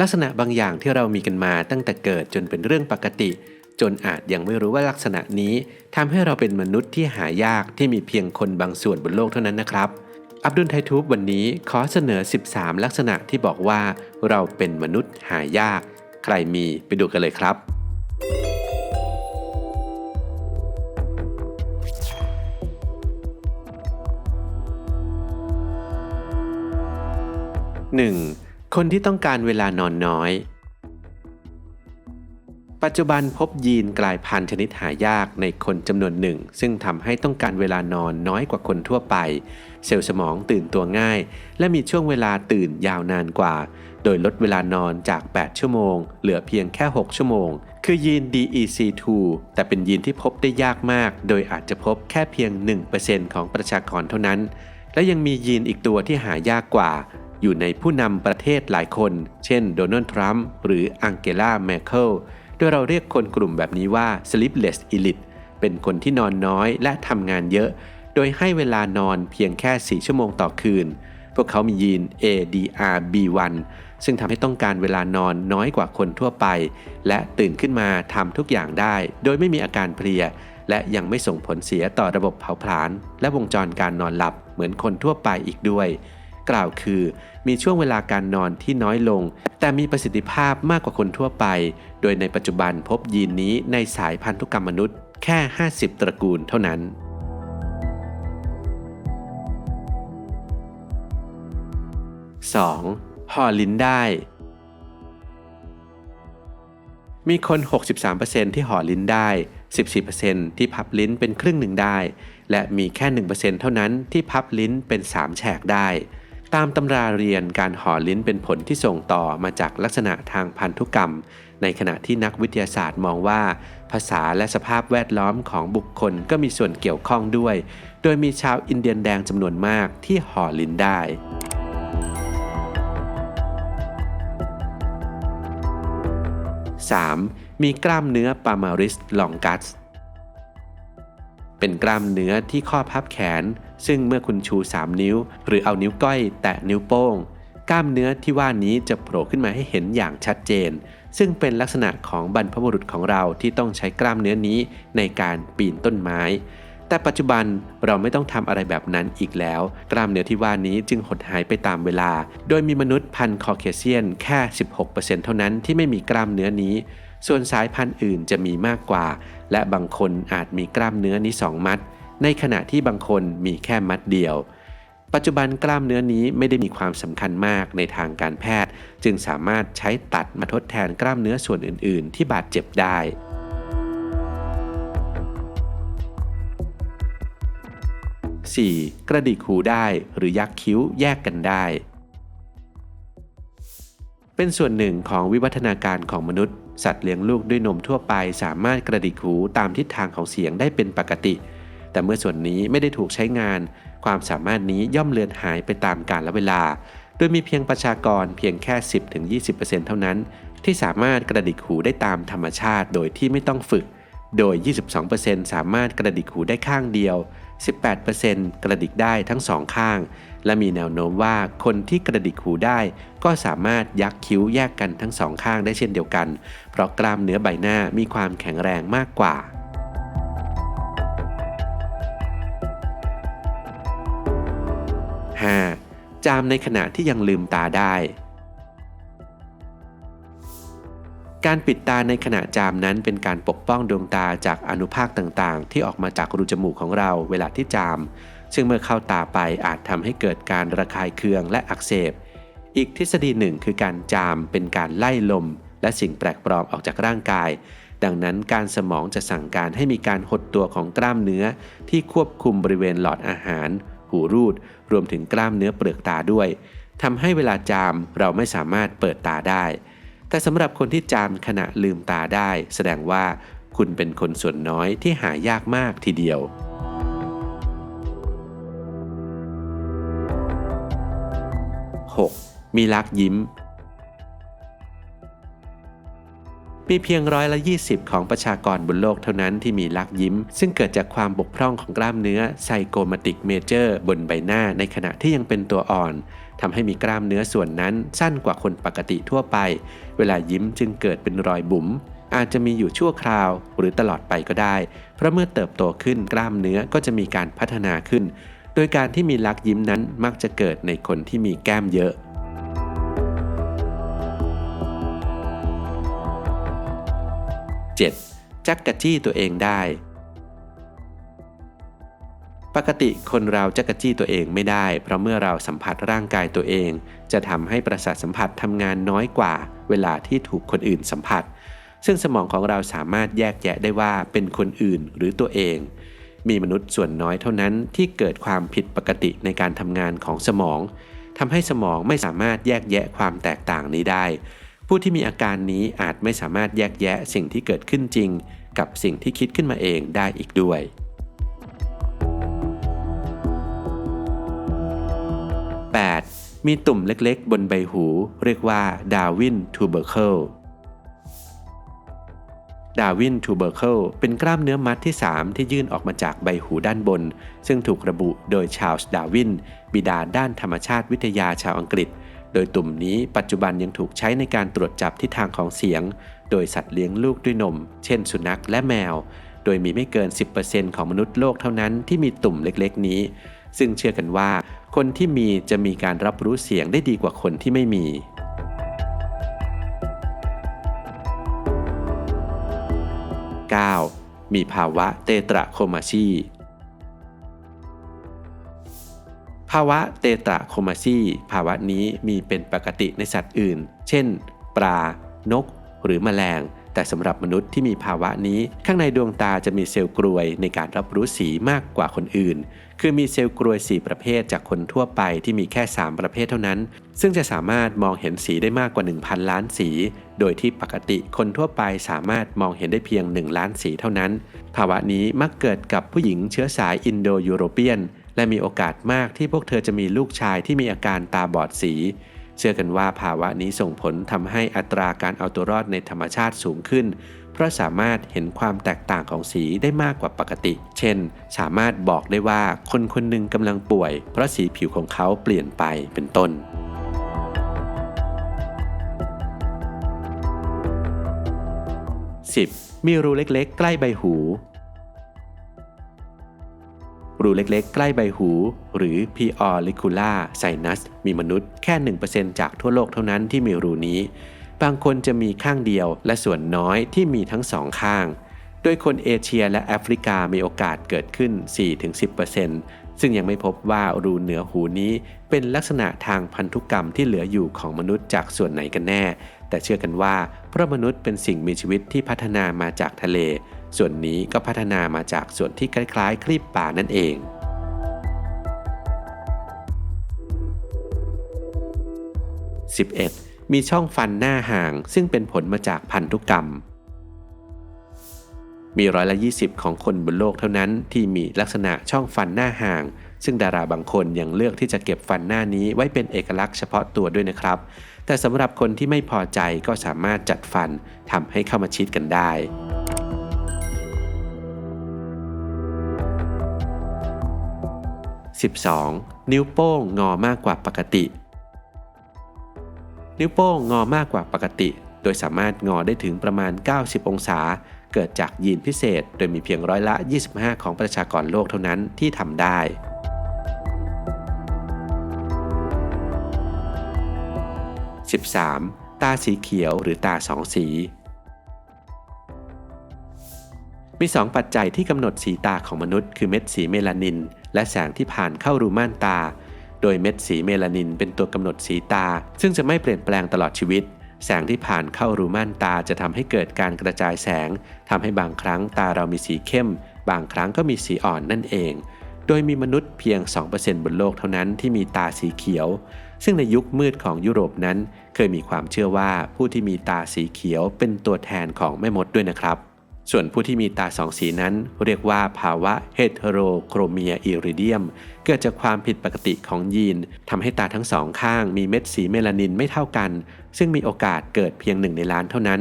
ลักษณะบางอย่างที่เรามีกันมาตั้งแต่เกิดจนเป็นเรื่องปกติ จนอาจยังไม่รู้ว่าลักษณะนี้ทำให้เราเป็นมนุษย์ที่หายากที่มีเพียงคนบางส่วนบนโลกเท่านั้นนะครับ อับดุลไททูบวันนี้ขอเสนอ 13 ลักษณะที่บอกว่า เราเป็นมนุษย์หายาก ใครมีไปดูกันเลยครับ 1. คนที่ต้องการเวลานอนน้อย ปัจจุบันพบยีนกลายพันธุ์ชนิดหายากในคนจำนวนหนึ่ง ซึ่งทำให้ต้องการเวลานอนน้อยกว่าคนทั่วไป เซลล์สมองตื่นตัวง่าย และมีช่วงเวลาตื่นยาวนานกว่า โดยลดเวลานอนจาก 8 ชั่วโมง เหลือเพียงแค่ 6 ชั่วโมง คือยีน DEC2 แต่เป็นยีนที่พบได้ยากมาก โดยอาจจะพบแค่เพียง 1%ของประชากรเท่านั้น และยังมียีนอีกตัวที่หายากกว่า อยู่ในผู้นำประเทศหลายคน เช่นโดนัลด์ทรัมป์หรืออังเกลาแมเคิลโดยเราเรียกคนกลุ่มแบบนี้ว่า sleepless elite เป็นคนที่นอนน้อยและทำงานเยอะ โดยให้เวลานอนเพียงแค่ 4 ชั่วโมงต่อคืน พวกเขามียีน ADRB1 ซึ่งทำให้ต้องการเวลานอนน้อยกว่าคนทั่วไป และตื่นขึ้นมาทำทุกอย่างได้ โดยไม่มีอาการเพลีย และยังไม่ส่งผลเสียต่อระบบเผาผลาญและวงจรการนอนหลับเหมือนคนทั่วไปอีกด้วย กล่าวคือ มีช่วงเวลาการนอนที่น้อยลง แต่มีประสิทธิภาพมากกว่าคนทั่วไป โดยในปัจจุบันพบยีนนี้ในสายพันธุกรรมมนุษย์ แค่ 50 ตระกูลเท่านั้น 2. ห่อลิ้นได้ มีคน 63%ที่ห่อลิ้นได้ 14%ที่พับลิ้นเป็นครึ่งหนึ่งได้ และมีแค่ 1%เท่านั้นที่พับลิ้นเป็น 3 แฉกได้ ตามตำราเรียนการห่อลิ้นเป็นผลที่ส่งต่อมาจากลักษณะทางพันธุกรรม ในขณะที่นักวิทยาศาสตร์มองว่า ภาษาและสภาพแวดล้อมของบุคคลก็มีส่วนเกี่ยวข้องด้วย โดยมีชาวอินเดียนแดงจำนวนมากที่ห่อลิ้นได้ 3. มีกล้ามเนื้อปามาริสลองกัส เป็นกล้ามเนื้อที่ข้อพับแขน ซึ่งเมื่อคุณชู 3 นิ้ว หรือเอานิ้วก้อย แตะนิ้วโป้ง กล้ามเนื้อที่ว่านี้จะโผล่ขึ้นมาให้เห็นอย่างชัดเจน ซึ่งเป็นลักษณะของบรรพบุรุษของเราที่ต้องใช้กล้ามเนื้อนี้ในการปีนต้นไม้ แต่ปัจจุบันเราไม่ต้องทำอะไรแบบนั้นอีกแล้ว กล้ามเนื้อที่ว่านี้จึงหดหายไปตามเวลา โดยมีมนุษย์พันธุ์คอเคเซียนแค่ 16%เท่านั้นที่ไม่มีกล้ามเนื้อนี้ส่วนสายพันธุ์อื่นจะมีมากกว่า และบางคนอาจมีกล้ามเนื้อนี้2มัด ในขณะที่บางคนมีแค่มัดเดียว ปัจจุบันกล้ามเนื้อนี้ไม่ได้มีความสำคัญมากในทางการแพทย์ จึงสามารถใช้ตัดมาทดแทนกล้ามเนื้อส่วนอื่น ๆ ที่บาดเจ็บได้ 4. กระดิกหูได้หรือยักคิ้วแยกกันได้ เป็นส่วนหนึ่งของวิวัฒนาการของมนุษย์ สัตว์เลี้ยงลูกด้วยนมทั่วไปสามารถกระดิกหูตามทิศทางของเสียงได้เป็นปกติ แต่เมื่อส่วนนี้ไม่ได้ถูกใช้งาน ความสามารถนี้ย่อมเลือนหายไปตามกาลและเวลา โดยมีเพียงประชากรเพียงแค่ 10-20%เท่านั้น ที่สามารถกระดิกหูได้ตามธรรมชาติโดยที่ไม่ต้องฝึก โดย 22%สามารถกระดิกหูได้ข้างเดียว 18%กระดิกได้ทั้งสองข้าง และมีแนวโน้มว่าคนที่กระดิกหูได้ ก็สามารถยักคิ้วแยกกันทั้งสองข้างได้เช่นเดียวกัน เพราะกล้ามเนื้อใบหน้ามีความแข็งแรงมากกว่าจามในขณะที่ยังลืมตาได้ การปิดตาในขณะจามนั้นเป็นการปกป้องดวงตาจากอนุภาคต่างๆ ที่ออกมาจากรูจมูกของเราเวลาที่จาม ซึ่งเมื่อเข้าตาไปอาจทำให้เกิดการระคายเคืองและอักเสบ อีกทฤษฎีหนึ่งคือการจามเป็นการไล่ลม และสิ่งแปลกปลอมออกจากร่างกาย ดังนั้นการสมองจะสั่งการให้มีการหดตัวของกล้ามเนื้อ ที่ควบคุมบริเวณหลอดอาหาร หูรูด รวมถึงกล้ามเนื้อเปลือกตาด้วยทำให้เวลาจามเราไม่สามารถเปิดตาได้ แต่สำหรับคนที่จามขณะลืมตาได้ แสดงว่าคุณเป็นคนส่วนน้อยที่หายากมากทีเดียว 6. มีลักยิ้ม มีเพียงร้อยละ 20 ของประชากรบนโลกเท่านั้นที่มีลักยิ้ม ซึ่งเกิดจากความบกพร่องของกล้ามเนื้อไซโกมาติกเมเจอร์บนใบหน้าในขณะที่ยังเป็นตัวอ่อนทำให้มีกล้ามเนื้อส่วนนั้นสั้นกว่าคนปกติทั่วไป เวลายิ้มจึงเกิดเป็นรอยบุ๋มอาจจะมีอยู่ชั่วคราวหรือตลอดไปก็ได้ เพราะเมื่อเติบโตขึ้นกล้ามเนื้อก็จะมีการพัฒนาขึ้น โดยการที่มีลักยิ้มนั้นมักจะเกิดในคนที่มีแก้มเยอะ 7. จักกะจี้ตัวเองได้ ปกติคนเราจักกะจี้ตัวเองไม่ได้ เพราะเมื่อเราสัมผัสร่างกายตัวเอง จะทำให้ประสาทสัมผัสทำงานน้อยกว่า เวลาที่ถูกคนอื่นสัมผัส ซึ่งสมองของเราสามารถแยกแยะได้ว่าเป็นคนอื่นหรือตัวเอง มีมนุษย์ส่วนน้อยเท่านั้นที่เกิดความผิดปกติในการทำงานของสมองทำให้สมองไม่สามารถแยกแยะความแตกต่างนี้ได้ ผู้ที่มีอาการนี้อาจไม่สามารถแยกแยะสิ่งที่เกิดขึ้นจริง กับสิ่งที่คิดขึ้นมาเองได้อีกด้วย 8. มีตุ่มเล็กๆ บนใบหู เรียกว่าดาวินทูเบอร์เคิลดาวินทูเบอร์เคิลเป็นกล้ามเนื้อมัดที่ 3 ที่ยื่นออกมาจากใบหูด้านบน ซึ่งถูกระบุโดยชาลส์ดาวิน บิดาด้านธรรมชาติวิทยาชาวอังกฤษ โดยตุ่มนี้ปัจจุบันยังถูกใช้ในการตรวจจับทิศทางของเสียง โดยสัตว์เลี้ยงลูกด้วยนม เช่นสุนัขและแมว โดยมีไม่เกิน 10%ของมนุษย์โลกเท่านั้นที่มีตุ่มเล็กๆ นี้ ซึ่งเชื่อกันว่า คนที่มีจะมีการรับรู้เสียงได้ดีกว่าคนที่ไม่มี 9. มีภาวะเตตราโคมาชี ภาวะเตตราโคมาซีภาวะนี้มีเป็นปกติในสัตว์อื่น เช่น ปลา นก หรือแมลง แต่สำหรับมนุษย์ที่มีภาวะนี้ ข้างในดวงตาจะมีเซลล์กรวยในการรับรู้สีมากกว่าคนอื่น คือมีเซลล์กรวย 4 ประเภทจากคนทั่วไปที่มีแค่ 3 ประเภทเท่านั้น ซึ่งจะสามารถมองเห็นสีได้มากกว่า 1,000 ล้านสี โดยที่ปกติคนทั่วไปสามารถมองเห็นได้เพียง 1 ล้านสีเท่านั้น ภาวะนี้มักเกิดกับผู้หญิงเชื้อสายอินโดยูโรเปียน และมีโอกาสมากที่พวกเธอจะมีลูกชายที่มีอาการตาบอดสี เชื่อกันว่าภาวะนี้ส่งผลทำให้อัตราการเอาตัวรอดในธรรมชาติสูงขึ้น เพราะสามารถเห็นความแตกต่างของสีได้มากกว่าปกติ เช่น สามารถบอกได้ว่าคนคนหนึ่งกำลังป่วย เพราะสีผิวของเขาเปลี่ยนไปเป็นต้น 10. มีรูเล็กๆ ใกล้ใบหู รูเล็กๆ ใกล้ใบหู หรือ p o r l i c u l a sinus มีมนุษย์แค่ 1%จากทั่วโลกเท่านั้นที่มีรูนี้ บางคนจะมีข้างเดียวและส่วนน้อยที่มีทั้งสองข้าง โดยคนเอเชียและแอฟริกามีโอกาสเกิดขึ้น 4-10%ซึ่งยังไม่พบว่ารูเหนือหูนี้เป็นลักษณะทางพันธุกรรมที่เหลืออยู่ของมนุษย์จากส่วนไหนกันแน่ แต่เชื่อกันว่าเพราะมนุษย์เป็นสิ่งมีชีวิตที่พัฒนามาจากทะเล ส่วนนี้ก็พัฒนามาจากส่วนที่คล้ายๆคลีบป่านั่นเอง 11. มีช่องฟันหน้าห่าง ซึ่งเป็นผลมาจากพันธุกรรม มีร้อยละ20 ของคนบนโลกเท่านั้นที่มีลักษณะช่องฟันหน้าห่าง ซึ่งดาราบางคนยังเลือกที่จะเก็บฟันหน้านี้ไว้เป็นเอกลักษณ์เฉพาะตัวด้วยนะครับ แต่สำหรับคนที่ไม่พอใจก็สามารถจัดฟันทำให้เข้ามาชิดกันได้ 12. นิ้วโป้งงอมากกว่าปกติ นิ้วโป้งงอมากกว่าปกติ โดยสามารถงอได้ถึงประมาณ 90 องศา เกิดจากยีนพิเศษ โดยมีเพียงร้อยละ 25 ของประชากรโลกเท่านั้นที่ทำได้ 13. ตาสีเขียวหรือตาสองสี มี 2 ปัจจัยที่กำหนดสีตาของมนุษย์คือเม็ดสีเมลานิน และแสงที่ผ่านเข้ารูม่านตา โดยเม็ดสีเมลานินเป็นตัวกำหนดสีตา ซึ่งจะไม่เปลี่ยนแปลงตลอดชีวิต แสงที่ผ่านเข้ารูม่านตาจะทำให้เกิดการกระจายแสงทำให้บางครั้งตาเรามีสีเข้ม บางครั้งก็มีสีอ่อนนั่นเอง โดยมีมนุษย์เพียง 2%บนโลกเท่านั้นที่มีตาสีเขียว ซึ่งในยุคมืดของยุโรปนั้น เคยมีความเชื่อว่าผู้ที่มีตาสีเขียวเป็นตัวแทนของแม่มดด้วยนะครับ ส่วนผู้ที่มีตาสองสีนั้น เรียกว่าภาวะเฮเทโรโครเมียอิริเดียม เกิดจากความผิดปกติของยีนทำให้ตาทั้งสองข้างมีเม็ดสีเมลานินไม่เท่ากัน ซึ่งมีโอกาสเกิดเพียงหนึ่งในล้านเท่านั้น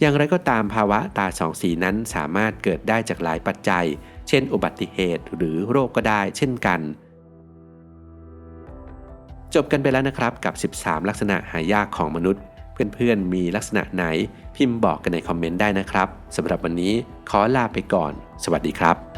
อย่างไรก็ตามภาวะตาสองสีนั้นสามารถเกิดได้จากหลายปัจจัย เช่น อุบัติเหตุหรือโรคก็ได้เช่นกัน จบกันไปแล้วนะครับกับ 13 ลักษณะหายากของมนุษย์ เพื่อนๆ มีลักษณะไหนพิมพ์บอกกันในคอมเมนต์ได้นะครับสำหรับวันนี้ขอลาไปก่อน สวัสดีครับ